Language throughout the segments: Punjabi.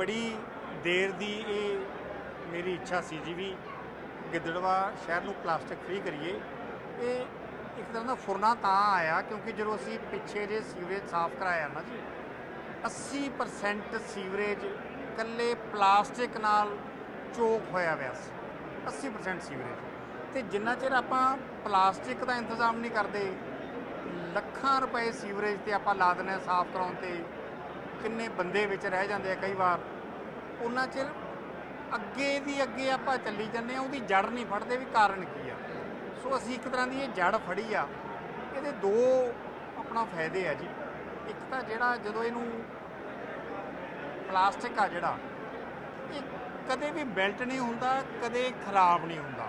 ਬੜੀ ਦੇਰ ਦੀ ਇਹ ਮੇਰੀ ਇੱਛਾ ਸੀ ਜੀ ਵੀ ਗਿੱਦੜਵਾ ਸ਼ਹਿਰ ਨੂੰ ਪਲਾਸਟਿਕ ਫ੍ਰੀ ਕਰੀਏ। ਇਹ ਇੱਕ ਤਰ੍ਹਾਂ ਦਾ ਫੁਰਨਾ ਤਾਂ ਆਇਆ ਕਿਉਂਕਿ ਜਦੋਂ ਅਸੀਂ ਪਿੱਛੇ ਜੇ ਸੀਵਰੇਜ ਸਾਫ਼ ਕਰਾਇਆ ਨਾ ਜੀ 80% ਸੀਵਰੇਜ ਕੱਲੇ ਪਲਾਸਟਿਕ ਨਾਲ ਚੋਕ ਹੋਇਆ ਹੋਇਆ ਸੀ 80% ਸੀਵਰੇਜ। ਤੇ ਜਿੰਨਾ ਚਿਰ ਆਪਾਂ ਪਲਾਸਟਿਕ ਦਾ ਇੰਤਜ਼ਾਮ ਨਹੀਂ ਕਰਦੇ, ਲੱਖਾਂ ਰੁਪਏ ਸੀਵਰੇਜ ਤੇ ਆਪਾਂ ਲਾ ਦਿੰਦੇ ਹਾਂ ਸਾਫ਼ ਕਰਾਉਣ ਤੇ ਕਿੰਨੇ ਬੰਦੇ ਵਿੱਚ ਰਹਿ ਜਾਂਦੇ ਆ ਕਈ ਵਾਰ, ਉਹਨਾਂ 'ਚ ਅੱਗੇ ਦੀ ਅੱਗੇ ਆਪਾਂ ਚੱਲੀ ਜਾਂਦੇ ਆ ਉਹਦੀ ਜੜ ਨਹੀਂ ਫੜਦੇ ਵੀ ਕਾਰਨ ਕੀ ਆ। ਸੋ ਅਸੀਂ ਇੱਕ ਤਰ੍ਹਾਂ ਦੀ ਇਹ ਜੜ ਫੜੀ ਆ, ਇਹਦੇ ਦੋ ਆਪਣਾ ਫਾਇਦੇ ਆ ਜੀ। ਇੱਕ ਤਾਂ ਜਿਹੜਾ ਜਦੋਂ ਇਹਨੂੰ ਪਲਾਸਟਿਕ ਆ ਜਿਹੜਾ, ਇਹ ਕਦੇ ਵੀ ਬੈਲਟ ਨਹੀਂ ਹੁੰਦਾ, ਕਦੇ ਖਰਾਬ ਨਹੀਂ ਹੁੰਦਾ।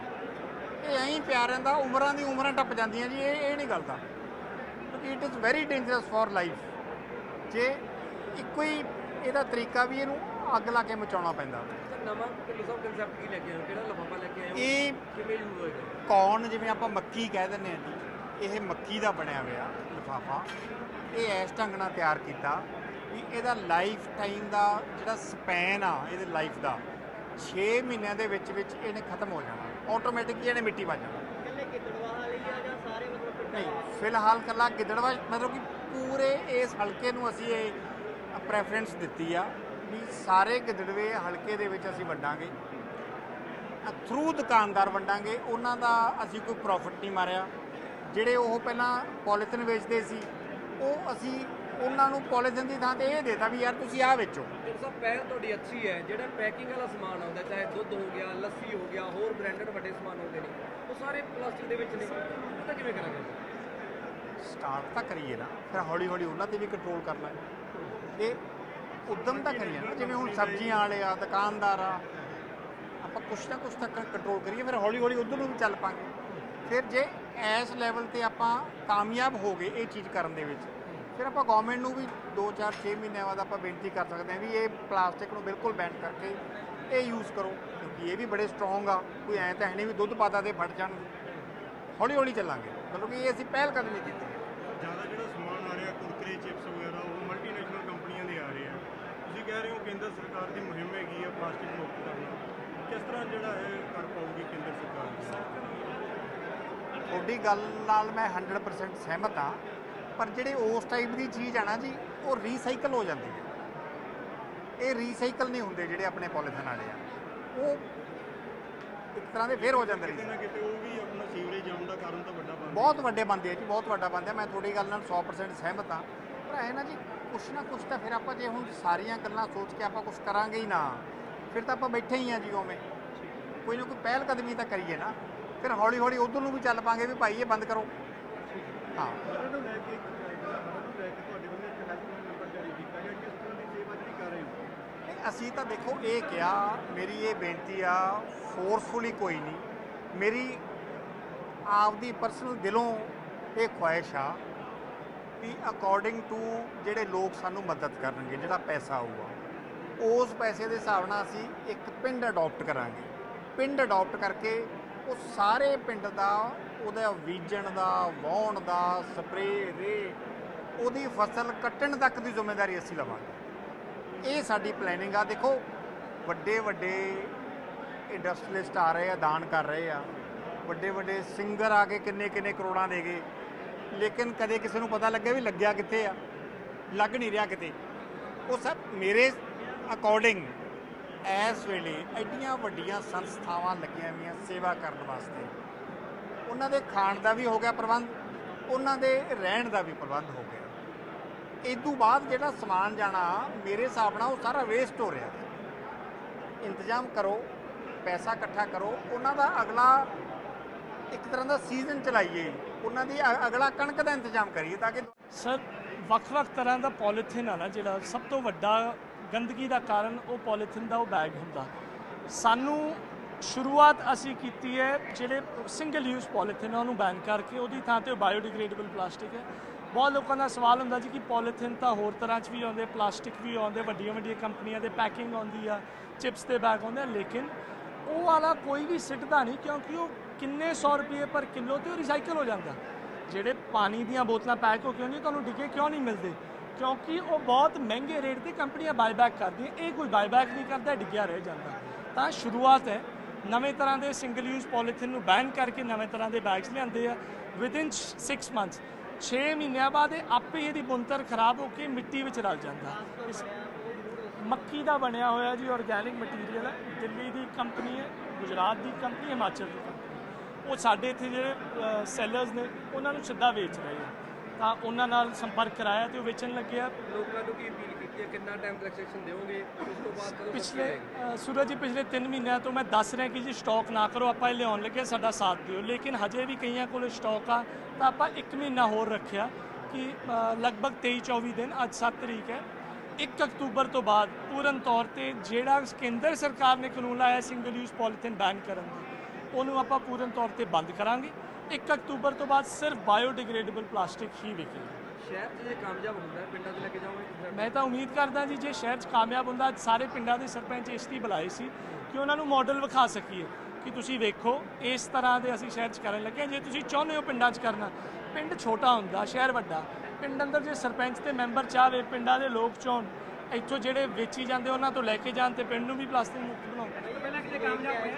ਇਹ ਐਂ ਪਿਆ ਰਹਿੰਦਾ, ਉਮਰਾਂ ਦੀ ਉਮਰਾਂ ਟੱਪ ਜਾਂਦੀਆਂ ਜੀ, ਇਹ ਇਹ ਨਹੀਂ ਗੱਲ ਦਾ। ਕਿਉਂਕਿ it is very dangerous for life ਜੇ ਇੱਕੋ ਹੀ ਇਹਦਾ ਤਰੀਕਾ ਵੀ ਇਹਨੂੰ ਅੱਗ ਲਾ ਕੇ ਮਚਾਉਣਾ ਪੈਂਦਾ। ਸਰ ਨਵਾਂ ਕਿਲੋ ਸਭ ਕੰਸੈਪਟ ਕੀ ਲੈ ਕੇ ਆਏ ਹੋ ਕਿਹੜਾ ਲਫਾਫਾ ਲੈ ਕੇ ਆਏ ਹੋ ਇਹ ਕਿਵੇਂ ਯੂਜ਼ ਹੋਏਗਾ ਕੌਣ ਜਿਵੇਂ ਆਪਾਂ ਮੱਕੀ ਕਹਿ ਦਿੰਦੇ ਆ ਜੀ ਇਹ ਮੱਕੀ ਦਾ ਬਣਿਆ ਹੋਇਆ ਲਿਫਾਫਾ। ਇਹ ਇਸ ਢੰਗ ਨਾਲ ਤਿਆਰ ਕੀਤਾ ਵੀ ਇਹਦਾ ਲਾਈਫ ਟਾਈਮ ਦਾ ਜਿਹੜਾ ਸਪੈਨ ਆ ਇਹਦੇ ਲਾਈਫ ਦਾ 6 ਮਹੀਨਿਆਂ ਦੇ ਵਿੱਚ ਵਿੱਚ ਇਹਨੇ ਖਤਮ ਹੋ ਜਾਣਾ। ਆਟੋਮੈਟਿਕਲੀ ਇਹਨੇ ਮਿੱਟੀ ਬਣ ਜਾਣਾ। ਇਕੱਲੇ ਗਿੱਦੜਵਾ ਵਾਲੀ ਆ ਜਾਂ ਸਾਰੇ ਮਤਲਬ ਨਹੀਂ ਫਿਲਹਾਲ ਕੱਲਾ ਗਿੱਦੜਵਾ ਮਤਲਬ ਕਿ ਪੂਰੇ ਇਸ ਹਲਕੇ ਨੂੰ ਅਸੀਂ ਇਹ ਪ੍ਰੈਫਰੈਂਸ ਦਿੱਤੀ ਆ ਵੀ ਸਾਰੇ ਗਿੱਦੜਵੇ ਹਲਕੇ ਦੇ ਵਿੱਚ ਅਸੀਂ ਵੰਡਾਂਗੇ। ਥਰੂ ਦੁਕਾਨਦਾਰ ਵੰਡਾਂਗੇ ਉਹਨਾਂ ਦਾ ਅਸੀਂ ਕੋਈ ਪ੍ਰੋਫਿਟ ਨਹੀਂ ਮਾਰਿਆ। ਜਿਹੜੇ ਉਹ ਪਹਿਲਾਂ ਪੋਲੀਥਿਨ ਵੇਚਦੇ ਸੀ ਉਹ ਅਸੀਂ ਉਹਨਾਂ ਨੂੰ ਪੋਲੀਥਿਨ ਦੀ ਥਾਂ ਤੇ ਇਹ ਦੇਤਾ ਵੀ ਯਾਰ ਤੁਸੀਂ ਆਹ ਵੇਚੋ। ਕਿਲੋ ਸਾਹਿਬ ਪਹਿਲ ਤੁਹਾਡੀ ਅੱਛੀ ਹੈ। ਜਿਹੜਾ ਪੈਕਿੰਗ ਵਾਲਾ ਸਮਾਨ ਆਉਂਦਾ ਚਾਹੇ ਦੁੱਧ ਹੋ ਗਿਆ ਲੱਸੀ ਹੋ ਗਿਆ ਹੋਰ ਬ੍ਰਾਂਡਡ ਵੱਡੇ ਸਮਾਨ ਹੁੰਦੇ ਨੇ ਉਹ ਸਾਰੇ ਪਲਾਸਟਿਕ ਦੇ ਵਿੱਚ ਨੇ। ਉਹ ਤਾਂ ਕਿਵੇਂ ਕਰਾਂਗੇ? ਸਟਾਰਟ ਤਾਂ ਕਰੀਏ ਨਾ ਫਿਰ ਹੌਲੀ ਹੌਲੀ ਉਹਨਾਂ ਤੇ ਵੀ ਕੰਟਰੋਲ ਕਰਨਾ ਹੈ। ਇਹ ਉਦਮ ਤਾਂ ਕਰੀਏ ਨਾ, ਜਿਵੇਂ ਹੁਣ ਸਬਜ਼ੀਆਂ ਵਾਲੇ ਆ, ਦੁਕਾਨਦਾਰ ਆ, ਆਪਾਂ ਕੁਛ ਨਾ ਕੁਛ ਤੱਕ ਕੰਟਰੋਲ ਕਰੀਏ, ਫਿਰ ਹੌਲੀ ਹੌਲੀ ਉਧਰ ਨੂੰ ਵੀ ਚੱਲ ਪਾਂਗੇ। ਫਿਰ ਜੇ ਐਸ ਲੈਵਲ ਤੇ ਆਪਾਂ ਕਾਮਯਾਬ ਹੋ ਗਏ ਇਹ ਚੀਜ਼ ਕਰਨ ਦੇ ਵਿੱਚ, ਫਿਰ ਆਪਾਂ ਗਵਰਨਮੈਂਟ ਨੂੰ ਵੀ 2 4 6 ਮਹੀਨਿਆਂ ਬਾਅਦ ਆਪਾਂ ਬੇਨਤੀ ਕਰ ਸਕਦੇ ਹਾਂ ਵੀ ਇਹ ਪਲਾਸਟਿਕ ਨੂੰ ਬਿਲਕੁਲ ਬੈਨ ਕਰਕੇ ਇਹ ਯੂਜ਼ ਕਰੋ, ਕਿਉਂਕਿ ਇਹ ਵੀ ਬੜੇ ਸਟਰੋਂਗ ਆ, ਕੋਈ ਐਂ ਤਾਂ ਹੈ ਨਹੀਂ ਵੀ ਦੁੱਧ ਪਾਤਾ ਤੇ ਫਟ ਜਾਣਗੇ। ਹੌਲੀ ਹੌਲੀ ਚੱਲਾਂਗੇ, ਮਤਲਬ ਕਿ ਇਹ ਅਸੀਂ ਪਹਿਲ ਕਦਮੀ ਕੀਤੀ ਜ਼ਿਆਦਾ ਜਿਹੜਾ ਸਮਾਨ ਆ ਰਿਹਾ, ਕੁਰਕਰੇ, ਚਿਪਸ ਵਗੈਰਾ ਉਹ ਮਲਟੀਨੈਸ਼ਨਲ ਕੰਪਨੀਆਂ ਦੇ ਆ ਰਹੇ ਆ ਤੁਸੀਂ ਕਹਿ ਰਹੇ ਹੋ ਕੇਂਦਰ ਸਰਕਾਰ ਦੀ ਮੁਹਿੰਮ ਹੈਗੀ ਆ ਪਲਾਸਟਿਕ ਮੁਕਤ ਕਰਨਾ ਕਿਸ ਤਰ੍ਹਾਂ ਜਿਹੜਾ ਇਹ ਕਰ ਪਾਊਗੀ ਕੇਂਦਰ ਸਰਕਾਰ ਤੁਹਾਡੀ ਗੱਲ ਨਾਲ ਮੈਂ 100% ਸਹਿਮਤ ਹਾਂ ਪਰ ਜਿਹੜੇ ਉਸ ਟਾਈਪ ਦੀ ਚੀਜ਼ ਆ ਨਾ ਜੀ ਉਹ ਰੀਸਾਈਕਲ ਹੋ ਜਾਂਦੀ ਹੈ। ਇਹ ਰੀਸਾਈਕਲ ਨਹੀਂ ਹੁੰਦੇ ਜਿਹੜੇ ਆਪਣੇ ਪੋਲੀਥਿਨ ਵਾਲੇ ਆ। ਉਹ ਇੱਕ ਤਰ੍ਹਾਂ ਦੇ ਫੇਰ ਹੋ ਜਾਂਦੇ ਨੇ। ਨਾ ਕਿਤੇ ਉਹ ਵੀ ਆਪਣਾ ਸੀਵਰੇਜ ਜਾਣ ਦਾ ਕਾਰਨ ਤਾਂ ਵੱਡਾ ਬਣਦਾ ਬਹੁਤ ਵੱਡੇ ਬੰਦੇ ਆ ਜੀ ਬਹੁਤ ਵੱਡਾ ਬੰਦਾ ਮੈਂ ਤੁਹਾਡੀ ਗੱਲ ਨਾਲ 100% ਸਹਿਮਤ ਹਾਂ। ਪਰ ਹੈ ਨਾ ਜੀ ਕੁਛ ਨਾ ਕੁਛ ਤਾਂ ਫਿਰ ਆਪਾਂ ਜੇ ਹੁਣ ਸਾਰੀਆਂ ਗੱਲਾਂ ਸੋਚ ਕੇ ਆਪਾਂ ਕੁਛ ਕਰਾਂਗੇ ਹੀ ਨਾ ਫਿਰ ਤਾਂ ਆਪਾਂ ਬੈਠੇ ਹੀ ਆ ਜੀ ਉਵੇਂ। ਕੋਈ ਨਾ ਕੋਈ ਪਹਿਲ ਕਦਮੀ ਤਾਂ ਕਰੀਏ ਨਾ ਫਿਰ ਹੌਲੀ ਹੌਲੀ ਉਧਰ ਨੂੰ ਵੀ ਚੱਲ ਪਾਂਗੇ ਵੀ ਭਾਈ ਇਹ ਬੰਦ ਕਰੋ। ਹਾਂ। ਅਸੀਂ ਤਾਂ ਦੇਖੋ ਇਹ ਕਿਹਾ ਮੇਰੀ ਇਹ ਬੇਨਤੀ ਆ ਫੋਰਸਫੁਲੀ ਕੋਈ ਨਹੀਂ। ਮੇਰੀ ਆਪਦੀ ਪਰਸਨਲ ਦਿਲੋਂ ਇਹ ਖੁਆਇਸ਼ ਆ ਵੀ ਅਕੋਰਡਿੰਗ ਟੂ ਜਿਹੜੇ ਲੋਕ ਸਾਨੂੰ ਮਦਦ ਕਰਨਗੇ, ਜਿਹੜਾ ਪੈਸਾ ਆਊਗਾ, ਉਸ ਪੈਸੇ ਦੇ ਹਿਸਾਬ ਨਾਲ ਅਸੀਂ ਇੱਕ ਪਿੰਡ ਅਡਾਪਟ ਕਰਾਂਗੇ। ਪਿੰਡ ਅਡਾਪਟ ਕਰਕੇ ਉਹ ਸਾਰੇ ਪਿੰਡ ਦਾ, ਉਹਦਾ ਬੀਜਣ ਦਾ, ਵਾਹੁਣ ਦਾ, ਸਪਰੇਅ ਰੇ ਉਹਦੀ ਫਸਲ ਕੱਟਣ ਤੱਕ ਦੀ ਜ਼ਿੰਮੇਵਾਰੀ ਅਸੀਂ ਲਵਾਂਗੇ। ਇਹ ਸਾਡੀ ਪਲੈਨਿੰਗ ਆ। ਦੇਖੋ, ਵੱਡੇ ਵੱਡੇ ਇੰਡਸਟਰੀਲਿਸਟ ਆ ਰਹੇ ਆ, ਦਾਨ ਕਰ ਰਹੇ ਆ। ਵੱਡੇ ਵੱਡੇ ਸਿੰਗਰ ਆ ਕੇ ਕਿੰਨੇ ਕਿੰਨੇ ਕਰੋੜਾਂ ਦੇ ਗਏ। ਲੇਕਿਨ ਕਦੇ ਕਿਸੇ ਨੂੰ ਪਤਾ ਲੱਗਿਆ ਵੀ ਲੱਗਿਆ ਕਿੱਥੇ ਆ, ਲੱਗ ਨਹੀਂ ਰਿਹਾ ਕਿਤੇ। ਉਹ ਸਭ ਮੇਰੇ ਅਕੋਰਡਿੰਗ ਇਸ ਵੇਲੇ ਐਡੀਆਂ ਵੱਡੀਆਂ ਸੰਸਥਾਵਾਂ ਲੱਗੀਆਂ ਹੋਈਆਂ ਸੇਵਾ ਕਰਨ ਵਾਸਤੇ। ਉਹਨਾਂ ਦੇ ਖਾਣ ਦਾ ਵੀ ਹੋ ਗਿਆ ਪ੍ਰਬੰਧ, ਉਹਨਾਂ ਦੇ ਰਹਿਣ ਦਾ ਵੀ ਪ੍ਰਬੰਧ ਹੋ ਗਿਆ। ਇਸ ਤੋਂ ਬਾਅਦ ਜਿਹੜਾ ਸਮਾਨ ਜਾਣਾ, ਮੇਰੇ ਹਿਸਾਬ ਨਾਲ ਉਹ ਸਾਰਾ ਵੇਸਟ ਹੋ ਰਿਹਾ। ਇੰਤਜ਼ਾਮ ਕਰੋ, ਪੈਸਾ ਇਕੱਠਾ ਕਰੋ। ਉਹਨਾਂ ਦਾ ਅਗਲਾ ਇੱਕ ਤਰ੍ਹਾਂ ਦਾ ਸੀਜ਼ਨ ਚਲਾਈਏ। ਉਹਨਾਂ ਦੀ ਅ- ਅਗਲਾ ਕਣਕ ਦਾ ਇੰਤਜ਼ਾਮ ਕਰੀਏ ਤਾਂ ਕਿ ਸਰ, ਵੱਖ-ਵੱਖ ਤਰ੍ਹਾਂ ਦਾ ਪੋਲੀਥਿਨ ਆ ਨਾ, ਜਿਹੜਾ ਸਭ ਤੋਂ ਵੱਡਾ ਗੰਦਗੀ ਦਾ ਕਾਰਨ ਉਹ ਪੋਲੀਥਿਨ ਦਾ ਉਹ ਬੈਗ ਹੁੰਦਾ। ਸਾਨੂੰ ਸ਼ੁਰੂਆਤ ਅਸੀਂ ਕੀਤੀ ਹੈ ਜਿਹੜੇ ਸਿੰਗਲ ਯੂਜ਼ ਪੋਲੀਥਿਨ ਆ, ਉਹਨੂੰ ਬੈਨ ਕਰਕੇ ਉਹਦੀ ਥਾਂ ਤੇ ਬਾਇਓਡੀਗ੍ਰੇਡੇਬਲ ਪਲਾਸਟਿਕ ਹੈ। ਬਹੁਤ ਲੋਕਾਂ ਦਾ ਸਵਾਲ ਹੁੰਦਾ ਜੀ ਕਿ ਪੋਲੀਥਿਨ ਤਾਂ ਹੋਰ ਤਰ੍ਹਾਂ 'ਚ ਵੀ ਆਉਂਦੇ ਪਲਾਸਟਿਕ ਵੀ ਆਉਂਦੇ ਵੱਡੀਆਂ ਵੱਡੀਆਂ ਕੰਪਨੀਆਂ ਦੇ ਪੈਕਿੰਗ ਆਉਂਦੀ ਆ ਚਿਪਸ ਦੇ ਬੈਗ ਆਉਂਦੇ ਆ, ਲੇਕਿਨ ਉਹ ਵਾਲਾ ਕੋਈ ਵੀ ਸਿੱਟਦਾ ਨਹੀਂ ਕਿਉਂਕਿ ਉਹ ਕਿੰਨੇ 100 ਰੁਪਏ ਪਰ ਕਿਲੋ ਤੇ ਉਹ ਰਿਸਾਈਕਲ ਹੋ ਜਾਂਦਾ। ਜਿਹੜੇ ਪਾਣੀ ਦੀਆਂ ਬੋਤਲਾਂ ਪੈਕ ਹੋ ਕੇ ਆਉਂਦੀਆਂ, ਤੁਹਾਨੂੰ ਡਿੱਗੇ ਕਿਉਂ ਨਹੀਂ ਮਿਲਦੇ? ਕਿਉਂਕਿ ਉਹ ਬਹੁਤ ਮਹਿੰਗੇ ਰੇਟ ਤੇ ਕੰਪਨੀਆਂ ਬਾਈਬੈਕ ਕਰਦੀਆਂ, ਇਹ ਕੋਈ ਬਾਈਬੈਕ ਨਹੀਂ ਕਰਦਾ, ਡਿੱਗਿਆ ਰਹਿ ਜਾਂਦਾ। ਤਾਂ ਸ਼ੁਰੂਆਤ ਹੈ, ਨਵੇਂ ਤਰ੍ਹਾਂ ਦੇ ਸਿੰਗਲ ਯੂਜ਼ ਪੋਲੀਥੀਨ ਨੂੰ ਬੈਨ ਕਰਕੇ ਨਵੇਂ ਤਰ੍ਹਾਂ ਦੇ ਬੈਗਸ ਲਿਆਂਦੇ ਆ ਵਿਦਿਨ 6 ਮੰਥਸ 6 ਮਹੀਨਿਆਂ ਬਾਅਦ ਇਹ ਆਪੇ ਇਹਦੀ ਬੁੰਤਰ ਖਰਾਬ ਹੋ ਕੇ ਮਿੱਟੀ ਵਿੱਚ ਰਲ ਜਾਂਦਾ। ਇਸ ਮੱਕੀ ਦਾ ਬਣਿਆ ਹੋਇਆ ਜੀ ਆਰਗੈਨਿਕ ਮਟੀਰੀਅਲ ਹੈ। ਦਿੱਲੀ ਦੀ ਕੰਪਨੀ ਹੈ, ਗੁਜਰਾਤ ਦੀ ਕੰਪਨੀ ਹਿਮਾਚਲ ਦੀ ਕੰਪਨੀ ਉਹ ਸਾਡੇ ਇੱਥੇ ਜਿਹੜੇ ਸੈਲਰਸ ਨੇ ਉਹਨਾਂ ਨੂੰ ਸਿੱਧਾ ਵੇਚ ਰਹੇ ਆ। ਤਾਂ ਉਹਨਾਂ ਨਾਲ ਸੰਪਰਕ ਕਰਾਇਆ ਤੇ ਉਹ ਵੇਚਣ ਲੱਗੇ ਆ। ਲੋਕਾਂ ਨੂੰ ਕੀ ਅਪੀਲ ਕੀਤੀ ਹੈ? ਕਿੰਨਾ ਟਾਈਮ ਕਲੈਕਸ਼ਨ ਦਿਓਗੇ? ਉਸ ਤੋਂ ਬਾਅਦ ਕਦੋਂ ਪਿਛਲੇ ਸੂਰਜ ਜੀ ਪਿਛਲੇ 3 ਮਹੀਨਿਆਂ ਤੋਂ ਮੈਂ ਦੱਸ ਰਿਹਾ ਕਿ ਜੀ ਸਟਾਕ ਨਾ ਕਰੋ ਆਪਾਂ ਇਹ ਲਿਆਉਣ ਲੱਗੇ ਸਾਡਾ ਸਾਥ ਦਿਓ। ਲੇਕਿਨ ਹਜੇ ਵੀ ਕਈਆਂ ਕੋਲ ਸਟਾਕ ਆ ਤਾਂ ਆਪਾਂ 1 ਮਹੀਨਾ ਹੋਰ ਰੱਖਿਆ ਕਿ ਲਗਭਗ 23 24 ਦਿਨ ਅੱਜ 7 ਤਰੀਕ ਹੈ। 1 ਅਕਤੂਬਰ ਤੋਂ ਬਾਅਦ ਪੂਰਨ ਤੌਰ ਤੇ ਜਿਹੜਾ ਕੇਂਦਰ ਸਰਕਾਰ ਨੇ ਕਾਨੂੰਨ ਲਾਇਆ ਸਿੰਗਲ ਯੂਜ਼ ਪੋਲੀਥੀਨ ਬੈਨ ਕਰਨ ਦਾ। ਉਹਨੂੰ ਆਪਾਂ ਪੂਰਨ ਤੌਰ ਤੇ ਬੰਦ ਕਰਾਂਗੇ। 1 ਅਕਤੂਬਰ ਤੋਂ ਬਾਅਦ ਸਿਰਫ ਬਾਇਓਡਿਗਰੇਡੇਬਲ ਪਲਾਸਟਿਕ ਹੀ ਵਿਕੇਗੀ। ਸ਼ਹਿਰ 'ਚ ਜੇ ਕਾਮਯਾਬ ਹੁੰਦਾ ਪਿੰਡਾਂ 'ਚ ਲੈ ਕੇ ਜਾਓਗੇ ਮੈਂ ਤਾਂ ਉਮੀਦ ਕਰਦਾ ਜੀ ਜੇ ਸ਼ਹਿਰ 'ਚ ਕਾਮਯਾਬ ਹੁੰਦਾ ਸਾਰੇ ਪਿੰਡਾਂ ਦੇ ਸਰਪੰਚ ਇਸ ਲਈ ਬੁਲਾਏ ਸੀ ਕਿ ਉਹਨਾਂ ਨੂੰ ਮਾਡਲ ਵਿਖਾ ਸਕੀਏ ਕਿ ਤੁਸੀਂ ਵੇਖੋ ਇਸ ਤਰ੍ਹਾਂ ਦੇ ਅਸੀਂ ਸ਼ਹਿਰ 'ਚ ਕਰਨ ਲੱਗੇ। ਜੇ ਤੁਸੀਂ ਚਾਹੁੰਦੇ ਹੋ ਪਿੰਡਾਂ 'ਚ ਕਰਨਾ ਪਿੰਡ ਛੋਟਾ ਹੁੰਦਾ ਸ਼ਹਿਰ ਵੱਡਾ ਪਿੰਡ ਅੰਦਰ ਜੇ ਸਰਪੰਚ ਤੇ ਮੈਂਬਰ ਚਾਹਵੇ ਪਿੰਡਾਂ ਦੇ ਲੋਕ ਚਾਹੁਣ ਇੱਥੋਂ ਜਿਹੜੇ ਵੇਚੀ ਜਾਂਦੇ ਉਹਨਾਂ ਤੋਂ ਲੈ ਕੇ ਜਾਣ ਤੇ ਪਿੰਡ ਨੂੰ ਵੀ ਪਲਾਸਟਿਕ ਮੁਕਤ ਬਣਾਉਣ। ਪਹਿਲਾਂ ਕਿਤੇ ਕਾਮਯਾਬ ਹੋਇਆ?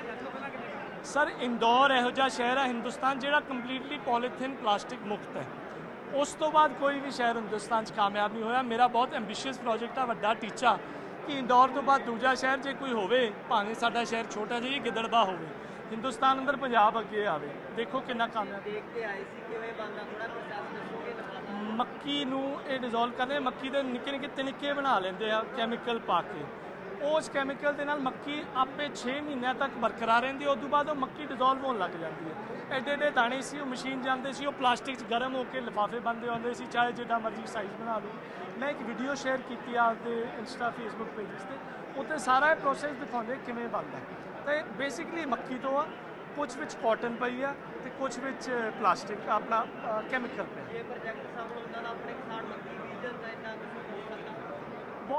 ਸਰ ਇੰਦੌਰ ਇਹੋ ਜਿਹਾ ਸ਼ਹਿਰ ਹੈ ਹਿੰਦੁਸਤਾਨ ਜਿਹੜਾ ਕੰਪਲੀਟਲੀ ਪੋਲੀਥੀਨ ਪਲਾਸਟਿਕ ਮੁਕਤ ਹੈ। ਉਸ ਤੋਂ ਬਾਅਦ ਕੋਈ ਵੀ ਸ਼ਹਿਰ ਹਿੰਦੁਸਤਾਨ 'ਚ ਕਾਮਯਾਬ ਨਹੀਂ ਹੋਇਆ। ਮੇਰਾ ਬਹੁਤ ਐਂਬੀਸ਼ੀਅਸ ਪ੍ਰੋਜੈਕਟ ਆ ਵੱਡਾ ਟੀਚਾ ਕਿ ਇੰਦੌਰ ਤੋਂ ਬਾਅਦ ਦੂਜਾ ਸ਼ਹਿਰ ਜੇ ਕੋਈ ਹੋਵੇ ਭਾਵੇਂ ਸਾਡਾ ਸ਼ਹਿਰ ਛੋਟਾ ਜਿਹਾ ਗਿੱਦੜਬਾ ਹੋਵੇ ਹਿੰਦੁਸਤਾਨ ਅੰਦਰ ਪੰਜਾਬ ਅੱਗੇ ਆਵੇ। ਦੇਖੋ ਕਿੰਨਾ ਕਾਮਯਾਬ ਦੇਖ ਕੇ ਆਏ ਸੀ ਕਿਵੇਂ ਬਣਦਾ ਥੋੜਾ ਪ੍ਰੋਸੈਸ ਦੱਸੋਗੇ ਮੱਕੀ ਨੂੰ ਇਹ ਡਿਸੋਲਵ ਕਰਦੇ ਮੱਕੀ ਦੇ ਨਿੱਕੇ ਨਿੱਕੇ ਤਿਨਕੇ ਬਣਾ ਲੈਂਦੇ ਆ ਕੈਮੀਕਲ ਪਾ ਕੇ। ਉਸ ਕੈਮੀਕਲ ਦੇ ਨਾਲ ਮੱਕੀ ਆਪੇ 6 ਮਹੀਨਿਆਂ ਤੱਕ ਬਰਕਰਾਰ ਰਹਿੰਦੀ ਉਸ ਤੋਂ ਬਾਅਦ ਉਹ ਮੱਕੀ ਡਿਸੋਲਵ ਹੋਣ ਲੱਗ ਜਾਂਦੀ ਹੈ। ਐਡੇ ਐਡੇ ਦਾਣੇ ਸੀ, ਉਹ ਮਸ਼ੀਨ ਜਾਂਦੇ ਸੀ, ਉਹ ਪਲਾਸਟਿਕ 'ਚ ਗਰਮ ਹੋ ਕੇ ਲਿਫਾਫੇ ਬੰਦੇ ਆਉਂਦੇ ਸੀ, ਚਾਹੇ ਜਿੱਦਾਂ ਮਰਜ਼ੀ ਸਾਈਜ਼ ਬਣਾ ਲਓ। ਮੈਂ ਇੱਕ ਵੀਡੀਓ ਸ਼ੇਅਰ ਕੀਤੀ ਆ ਆਪਦੇ ਇੰਸਟਾ ਫੇਸਬੁੱਕ ਪੇਜਸ ਤੇ। ਉੱਤੇ ਸਾਰਾ ਪ੍ਰੋਸੈਸ ਦਿਖਾਉਂਦੇ ਕਿਵੇਂ ਬਣਦਾ ਤੇ ਬੇਸਿਕਲੀ ਮੱਕੀ ਤੋਂ ਆ ਕੁਝ ਵਿੱਚ ਕਾਟਨ ਪਈ ਆ ਤੇ ਕੁਝ ਵਿੱਚ ਪਲਾਸਟਿਕ ਆਪਣਾ ਕੈਮੀਕਲ ਪਿਆ। ਇਹ ਪ੍ਰੋਜੈਕਟ ਸਫਲ